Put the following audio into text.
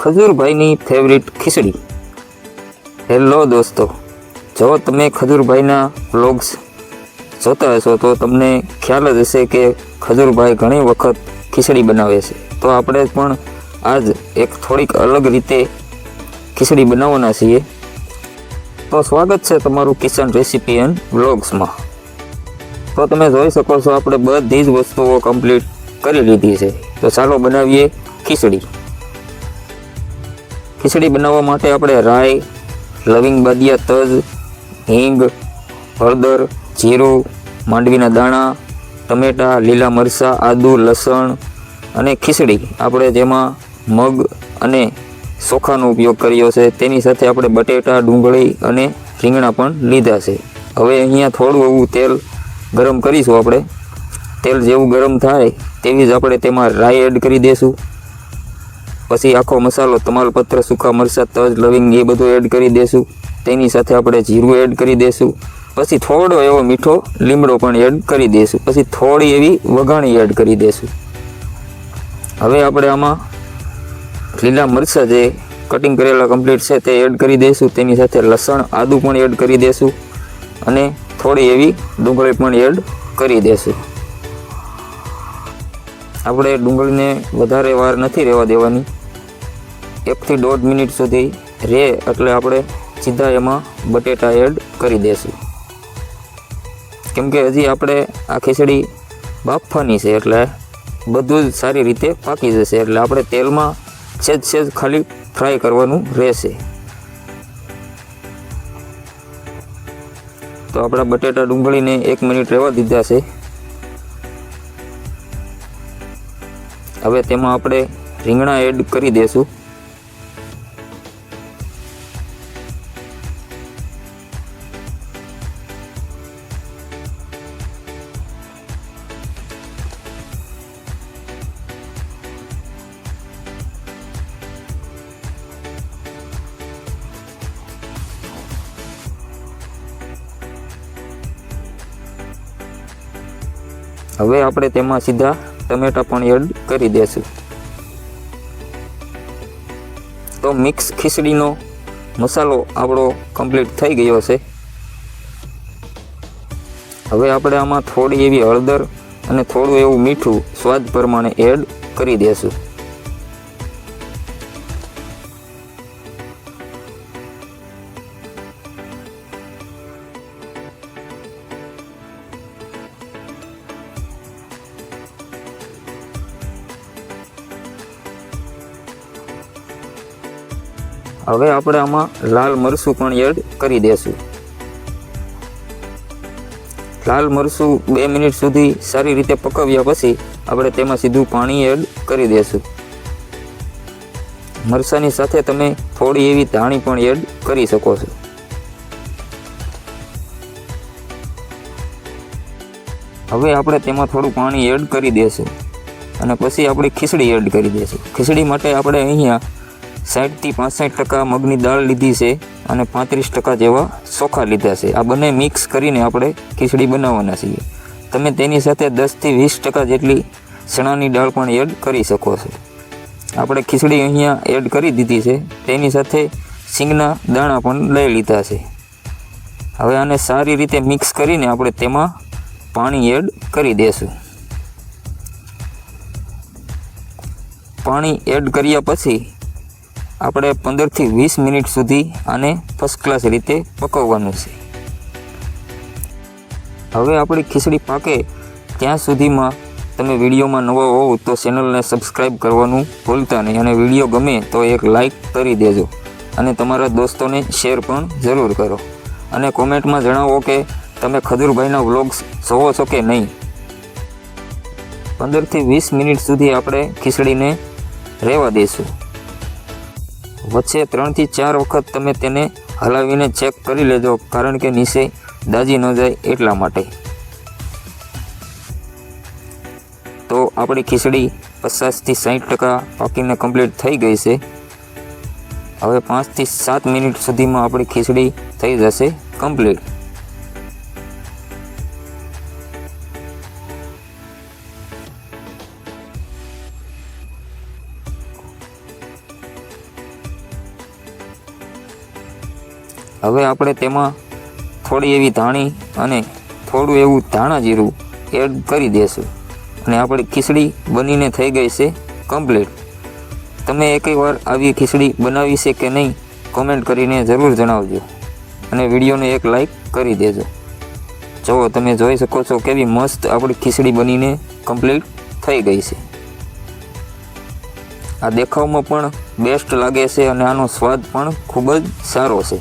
ખજૂરભાઈની favourite ખીચડી. Hello દોસ્તો, જો તમે ખજૂરભાઈના વ્લોગ્સ જોતા હશો તો તમને ખ્યાલ જ હશે કે ખજૂરભાઈ ઘણી વખત ખીચડી બનાવે છે. તો આપણે પણ આજ એક થોડીક અલગ રીતે ખીચડી બનાવવાના છીએ. તો સ્વાગત છે તમારું કિચન રેસીપી એન્ડ વ્લોગ્સમાં તો તમે જોઈ શકો છો, આપણે બધી જ વસ્તુઓ કમ્પ્લીટ કરી લીધી છે. તો ચાલો બનાવીએ ખીચડી. ખીચડી બનાવવા માટે આપણે રાઈ, લવિંગ બાદિયા તજ, હિંગ, હળદર, જીરું, માંડવીના દાણા, ટમેટાં, લીલા મરચાં, આદુ, લસણ અને ખીચડી આપણે જેમાં મગ અને ચોખાનો ઉપયોગ કર્યો છે. તેની સાથે આપણે બટેટા, ડુંગળી અને રીંગણા પણ લીધા છે. હવે અહીંયા થોડું એવું તેલ ગરમ કરીશું આપણે. તેલ જેવું ગરમ થાય તેવી જ આપણે તેમાં રાઈ એડ કરી દઈશું પછી આખો મસાલો તમાલપત્ર સૂકા મરચાં, તજ, લવિંગ એ બધું એડ કરી દઈશું તેની સાથે આપણે જીરું એડ કરી દઈશું પછી થોડો એવો મીઠો લીમડો પણ એડ કરી દઈશું પછી થોડી એવી વઘાણી એડ કરી દઈશું હવે આપણે આમાં લીલા મરચાં જે કટિંગ કરેલા કમ્પ્લીટ છે તે એડ કરી દઈશું તેની સાથે લસણ, આદુ પણ એડ કરી દઈશું અને થોડી એવી ડુંગળી પણ એડ કરી દઈશું આપણે ડુંગળીને વધારે વાર નથી રહેવા દેવાની. એકથી દોઢ મિનિટ સુધી રહે એટલે આપણે સીધા એમાં બટેટા એડ કરી દેશું. કેમ કે હજી આપણે આ ખીચડી બાફવાની છે એટલે બધું જ સારી રીતે પાકી જશે એટલે આપણે તેલમાં છેદ છેદ ખાલી ફ્રાય કરવાનું રહેશે. તો આપણા બટેટા ડુંગળીને એક મિનિટ રહેવા દીધા છે. હવે તેમાં આપણે રીંગણા એડ કરી દઈશું હવે આપણે તેમાં સીધા ટમેટા પણ એડ કરી દઈશું તો મિક્સ ખીચડીનો મસાલો આપણો કમ્પ્લીટ થઈ ગયો છે. હવે આપણે આમાં થોડી એવી હળદર અને થોડું એવું મીઠું સ્વાદ પ્રમાણે એડ કરી દઈશું હવે આપણે આમાં લાલ મરચું પણ એડ કરી દેશું. લાલ મરચું બે મિનિટ સુધી સારી રીતે પકવ્યા પછી આપણે તેમાં સીધું પાણી એડ કરી દેશું. મરચાંની સાથે તમે થોડી એવી ધાણી પણ એડ કરી શકો છો. હવે આપણે તેમાં થોડું પાણી એડ કરી દેશું. અને પછી આપણે ખીચડી એડ કરી દેશું. ખીચડી માટે આપણે અહીંયા સાઠથી પાસઠ ટકા મગની દાળ લીધી છે અને પાંત્રીસ ટકા જેવા ચોખા લીધા છે. આ બંને મિક્સ કરીને આપણે ખીચડી બનાવવાના છીએ. તમે તેની સાથે દસથી વીસ ટકા જેટલી ચણાની દાળ પણ એડ કરી શકો છો. આપણે ખીચડી અહીંયા એડ કરી દીધી છે. તેની સાથે સિંગના દાણા પણ લઈ લીધા છે. હવે આને સારી રીતે મિક્સ કરીને આપણે તેમાં પાણી એડ કરી દેશું. પાણી એડ કર્યા પછી આપણે પંદરથી વીસ મિનિટ સુધી આને ફર્સ્ટ ક્લાસ રીતે પકવવાનું છે. હવે આપણી ખીચડી પાકે ત્યાં સુધીમાં તમે વિડીયોમાં નવા હોવ તો ચેનલને સબસ્ક્રાઈબ કરવાનું ભૂલતા નહીં અને વીડિયો ગમે તો એક લાઈક કરી દેજો અને તમારા દોસ્તોને શેર પણ જરૂર કરો. અને કોમેન્ટમાં જણાવો કે તમે ખજૂરભાઈના વ્લોગ્સ જોવો છો કે નહીં. પંદરથી વીસ મિનિટ સુધી આપણે ખીચડીને રહેવા દઈશું વચ્ચે ત્રણથી ચાર વખત તમે તેને હલાવીને ચેક કરી લેજો, કારણ કે નીચે દાજી ન જાય એટલા માટે. તો આપણી ખીચડી પચાસથી સાઠ ટકા પાકીને કમ્પ્લીટ થઈ ગઈ છે. હવે પાંચથી સાત મિનિટ સુધીમાં આપણી ખીચડી થઈ જશે કમ્પ્લીટ હવે આપણે તેમાં થોડી એવી ધાણી અને થોડું એવું ધાણા જીરું એડ કરી દેશું. અને આપણી ખીચડી બનીને થઈ ગઈ છે કમ્પ્લીટ તમે એકય વાર આવી ખીચડી બનાવી છે કે નહીં કોમેન્ટ કરીને જરૂર જણાવજો. અને વિડીયોને એક લાઈક કરી દેજો. જો તમે જોઈ શકો છો કેવી મસ્ત આપણી ખીચડી બનીને કમ્પ્લીટ થઈ ગઈ છે. આ દેખાવમાં પણ બેસ્ટ લાગે છે અને આનો સ્વાદ પણ ખૂબ જ સારો છે.